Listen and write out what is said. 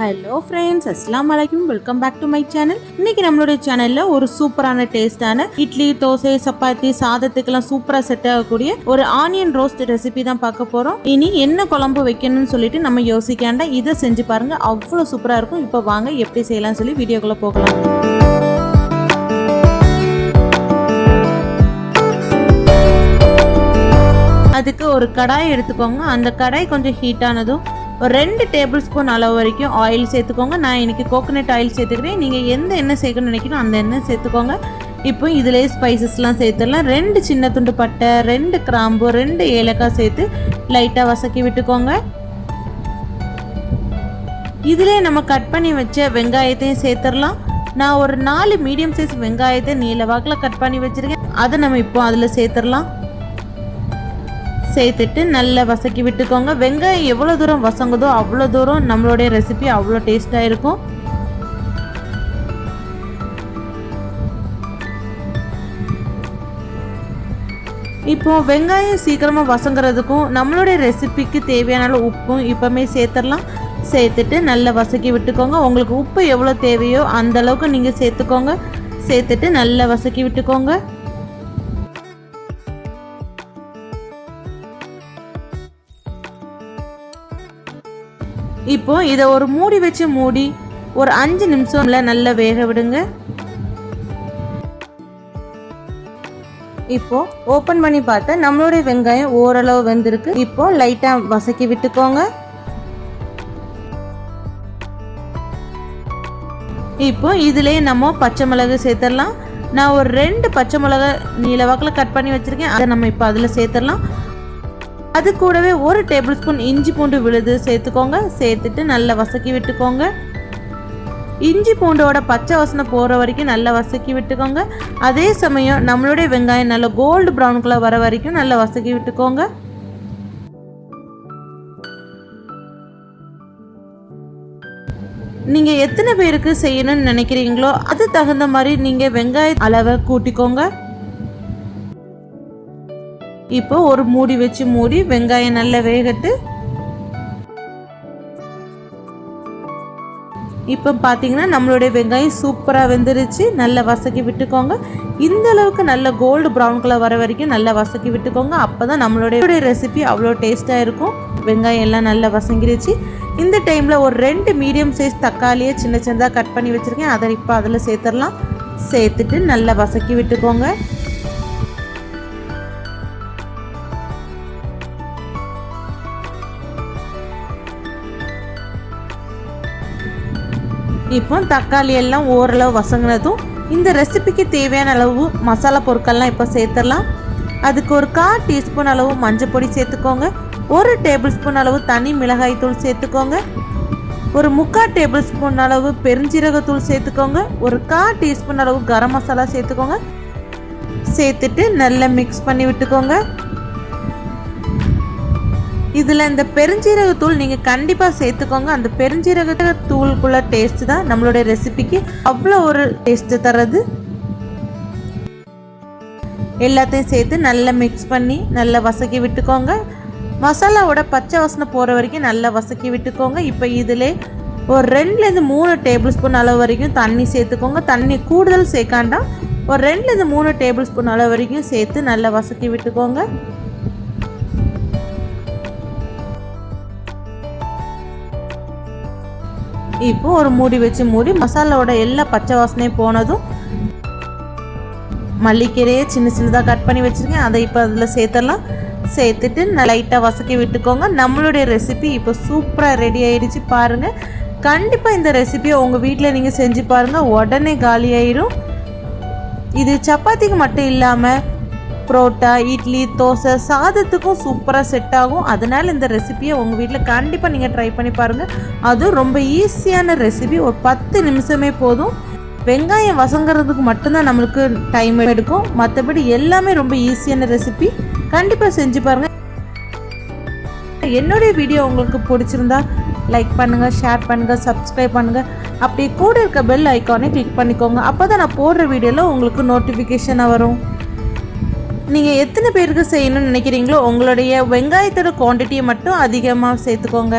Hello friends அஸ்லாம் வலைக்கும் welcome back to my channel இன்னைக்கு நம்மளுடைய சேனல்ல ஒரு சூப்பரான டேஸ்டான இட்லி தோசை சப்பாத்தி சாதத்துக்கெல்லாம் சூப்பரா செட் ஆகக்கூடிய ஒரு ஆனியன் ரோஸ்ட் ரெசிபி தான் பார்க்க போறோம். இனி என்ன குழம்பு வைக்கணும்னு சொல்லிட்டு நம்ம யோசிக்காண்டா இதை செஞ்சு பாருங்க. அவ்வளோ சூப்பரா இருக்கும். இப்போ வாங்க எப்படி செய்யலாம்னு சொல்லி வீடியோக்குள்ள போகலாம். அதுக்கு ஒரு கடாய் எடுத்துக்கோங்க. அந்த கடாய் கொஞ்சம் ஹீட் ஆனதும் ஒரு ரெண்டு டேபிள் ஸ்பூன் அளவு வரைக்கும் ஆயில் சேர்த்துக்கோங்க. நான் இன்றைக்கி கோகோனட் ஆயில் சேர்த்துக்கிறேன். நீங்கள் எந்த எண்ணெய் சேர்க்கணும்னு நினைக்கணும் அந்த எண்ணெய் சேர்த்துக்கோங்க. இப்போ இதிலே ஸ்பைசஸ்லாம் சேர்த்துடலாம். ரெண்டு சின்ன துண்டு பட்டை ரெண்டு கிராம்பு ரெண்டு ஏலக்காய் சேர்த்து லைட்டாக வசக்கி விட்டுக்கோங்க. இதிலே நம்ம கட் பண்ணி வச்ச வெங்காயத்தையும் சேர்த்துடலாம். நான் ஒரு நாலு மீடியம் சைஸ் வெங்காயத்தை நீல வாக்கில் கட் பண்ணி வச்சுருக்கேன். அதை நம்ம இப்போ அதில் சேர்த்துடலாம். சேர்த்துட்டு நல்லா வசக்கி விட்டுக்கோங்க. வெங்காயம் எவ்வளோ தூரம் வசங்குதோ அவ்வளோ தூரம் நம்மளுடைய ரெசிபி அவ்வளோ டேஸ்ட்டாக இருக்கும். இப்போ வெங்காயம் சீக்கிரமாக வசங்குறதுக்கும் நம்மளுடைய ரெசிபிக்கு தேவையான அளவு உப்பும் இப்போமே சேர்த்துடலாம். சேர்த்துட்டு நல்லா வசக்கி விட்டுக்கோங்க. உங்களுக்கு உப்பு எவ்வளோ தேவையோ அந்த அளவுக்கு நீங்கள் சேர்த்துக்கோங்க. சேர்த்துட்டு நல்லா வசக்கி விட்டுக்கோங்க. இப்போ இதை ஒரு மூடி வச்சு மூடி ஒரு அஞ்சு நிமிஷம்ல நல்லா வேக விடுங்க. இப்போ ஓப்பன் பண்ணி பார்த்தா நம்மளுடைய வெங்காயம் ஓரளவு வெந்திருக்கு. இப்போ லைட்டா வசக்கி விட்டுக்கோங்க. இப்போ இதுலேயே நம்ம பச்சை மிளகு சேர்த்துடலாம். நான் ஒரு ரெண்டு பச்சை மிளகா நீல வாக்கில் கட் பண்ணி வச்சிருக்கேன். அதை நம்ம இப்போ அதில் சேர்த்துடலாம். அது கூடவே ஒரு டேபிள் ஸ்பூன் இஞ்சி பூண்டு விழுது சேர்த்துக்கோங்க. சேர்த்துட்டு நல்லா வசக்கி விட்டுக்கோங்க. இஞ்சி பூண்டோட பச்சை வாசனை போகிற வரைக்கும் நல்லா வசக்கி விட்டுக்கோங்க. அதே சமயம் நம்மளுடைய வெங்காயம் நல்லா கோல்டு ப்ரௌன் கலர் வர வரைக்கும் நல்லா வசக்கி விட்டுக்கோங்க. நீங்கள் எத்தனை பேருக்கு செய்யணும்னு நினைக்கிறீங்களோ அது தகுந்த மாதிரி நீங்கள் வெங்காய அளவை கூட்டிக்கோங்க. இப்போ ஒரு மூடி வச்சு மூடி வெங்காயம் நல்லா வேகட்டு. இப்போ பார்த்தீங்கன்னா நம்மளுடைய வெங்காயம் சூப்பராக வெந்துருச்சு. நல்லா வசக்கி விட்டுக்கோங்க. இந்த அளவுக்கு நல்ல கோல்டு ப்ரௌன் கலர் வர வரைக்கும் நல்லா வசக்கி விட்டுக்கோங்க. அப்போ தான் நம்மளுடைய ரெசிபி அவ்வளோ டேஸ்ட்டாக இருக்கும். வெங்காயம் எல்லாம் நல்லா வசங்கிருச்சு. இந்த டைமில் ஒரு ரெண்டு மீடியம் சைஸ் தக்காளியை சின்ன சின்னதாக கட் பண்ணி வச்சுருக்கேன். அதை இப்போ அதில் சேர்த்துடலாம். சேர்த்துட்டு நல்லா வசக்கி விட்டுக்கோங்க. இப்போ தக்காளி எல்லாம் ஓரளவு வசங்கினதும் இந்த ரெசிபிக்கு தேவையான அளவு மசாலா பொருட்கள்லாம் இப்போ சேர்த்துடலாம். அதுக்கு ஒரு கால் டீஸ்பூன் அளவு மஞ்சள் பொடி சேர்த்துக்கோங்க. ஒரு டேபிள் ஸ்பூன் அளவு தனி மிளகாய் தூள் சேர்த்துக்கோங்க. ஒரு முக்கால் டேபிள் ஸ்பூன் அளவு பெருஞ்சீரகத்தூள் சேர்த்துக்கோங்க. ஒரு கால் டீஸ்பூன் அளவு கரம் மசாலா சேர்த்துக்கோங்க. சேர்த்துட்டு நல்லா மிக்ஸ் பண்ணி விட்டுக்கோங்க. இதில் இந்த பெருஞ்சீரகத்தூள் நீங்கள் கண்டிப்பாக சேர்த்துக்கோங்க. அந்த பெருஞ்சீரக தூளுக்குள்ள டேஸ்ட் தான் நம்மளுடைய ரெசிபிக்கு அவ்வளோ ஒரு டேஸ்ட் தர்றது. எல்லாத்தையும் சேர்த்து நல்லா மிக்ஸ் பண்ணி நல்லா வசக்கி விட்டுக்கோங்க. மசாலாவோட பச்சை வாசனை போகிற வரைக்கும் நல்லா வசக்கி விட்டுக்கோங்க. இப்போ இதில் ஒரு ரெண்டுலேருந்து மூணு டேபிள் ஸ்பூன் அளவு வரைக்கும் தண்ணி சேர்த்துக்கோங்க. தண்ணி கூடுதல் சேர்க்காண்டா ஒரு ரெண்டுலேருந்து மூணு டேபிள் ஸ்பூன் அளவு வரைக்கும் சேர்த்து நல்லா வசக்கி விட்டுக்கோங்க. இப்போ ஒரு மூடி வச்சு மூடி மசாலாவோட எல்லா பச்சை வாசனையும் போனதும் மல்லிக்கீரையை சின்ன சின்னதாக கட் பண்ணி வச்சுருக்கேன். அதை இப்போ அதில் சேர்த்துடலாம். சேர்த்துட்டு லைட்டாக வசக்கி விட்டுக்கோங்க. நம்மளுடைய ரெசிபி இப்போ சூப்பராக ரெடி ஆயிடுச்சு பாருங்கள் கண்டிப்பாக இந்த ரெசிபியை உங்கள் வீட்டில் நீங்கள் செஞ்சு பாருங்கள் உடனே காலி ஆயிரும். இது சப்பாத்திக்கு மட்டும் இல்லாமல் புரோட்டா இட்லி தோசை சாதத்துக்கும் சூப்பராக செட் ஆகும். அதனால் இந்த ரெசிபியை உங்கள் வீட்டில் கண்டிப்பாக நீங்கள் ட்ரை பண்ணி பாருங்கள் அதுவும் ரொம்ப ஈஸியான ரெசிபி ஒரு பத்து நிமிஷமே போதும். வெங்காயம் வசங்கிறதுக்கு மட்டும்தான் நம்மளுக்கு டைம் எடுக்கும். மற்றபடி எல்லாமே ரொம்ப ஈஸியான ரெசிபி கண்டிப்பாக செஞ்சு பாருங்கள் என்னுடைய வீடியோ உங்களுக்கு பிடிச்சிருந்தா லைக் பண்ணுங்கள் ஷேர் பண்ணுங்கள் சப்ஸ்கிரைப் பண்ணுங்கள் அப்படி கூட இருக்க பெல் ஐக்கானே கிளிக் பண்ணிக்கோங்க. அப்போ தான் நான் போடுற வீடியோவில் உங்களுக்கு நோட்டிஃபிகேஷனாக வரும். நீங்கள் எத்தனை பேருக்கு செய்யணும்னு நினைக்கிறீங்களோ உங்களுடைய வெங்காயத்தோட குவான்டிட்டியை மட்டும் அதிகமாக சேர்த்துக்கோங்க.